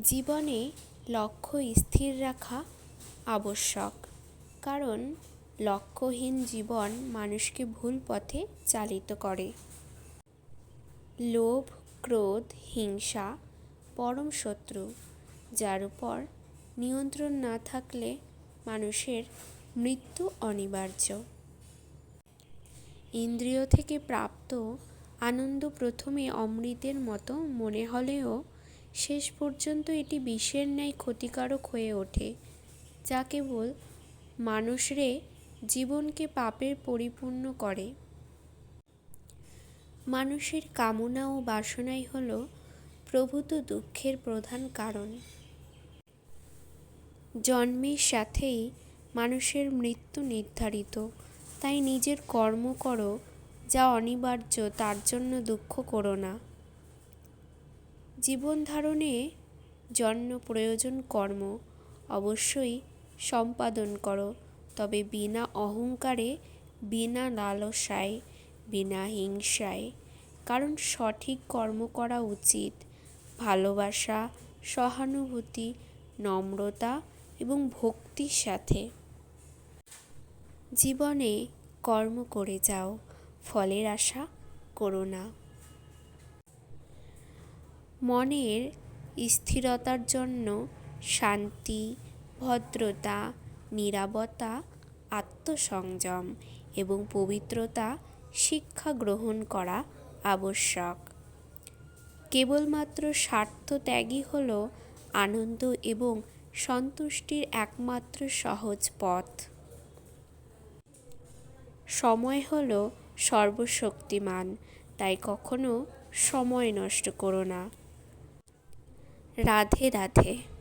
জীবনে লক্ষ্য স্থির রাখা আবশ্যক। কারণ লক্ষ্যহীন জীবন মানুষকে ভুল পথে চালিত করে। লোভ, ক্রোধ, হিংসা পরম শত্রু, যার উপর নিয়ন্ত্রণ না থাকলে মানুষের মৃত্যু অনিবার্য। ইন্দ্রিয় থেকে প্রাপ্ত আনন্দ প্রথমে অমৃতের মতো মনে হলেও শেষ পর্যন্ত এটি বিষের ন্যায় ক্ষতিকারক হয়ে ওঠে, যা কেবল মানুষরে জীবনকে পাপের পরিপূর্ণ করে। মানুষের কামনা ও বাসনাই হল প্রভূত দুঃখের প্রধান কারণ। জন্মের সাথেই মানুষের মৃত্যু নির্ধারিত, তাই নিজের কর্ম করো, যা অনিবার্য, তার জন্য দুঃখ করো না। জীবন ধারণে জন্য প্রয়োজন, কর্ম অবশ্যই সম্পাদন করো। তবে বিনা অহংকারে, বিনা লালসায়, বিনা হিংসায়। কারণ সঠিক কর্ম করা উচিত। ভালোবাসা, সহানুভূতি, নম্রতা এবং ভক্তির সাথে। জীবনে কর্ম করে যাও, ফলের আশা করো না। মনের স্থিরতার জন্য শান্তি, ভদ্রতা নীরবতা আত্মসংযম এবং পবিত্রতা শিক্ষা গ্রহণ করা আবশ্যক। কেবলমাত্র স্বার্থ ত্যাগই হল আনন্দ এবং সন্তুষ্টির একমাত্র সহজ পথ। সময় হল সর্বশক্তিমান, তাই কখনো সময় নষ্ট করো না। রাধে রাধে।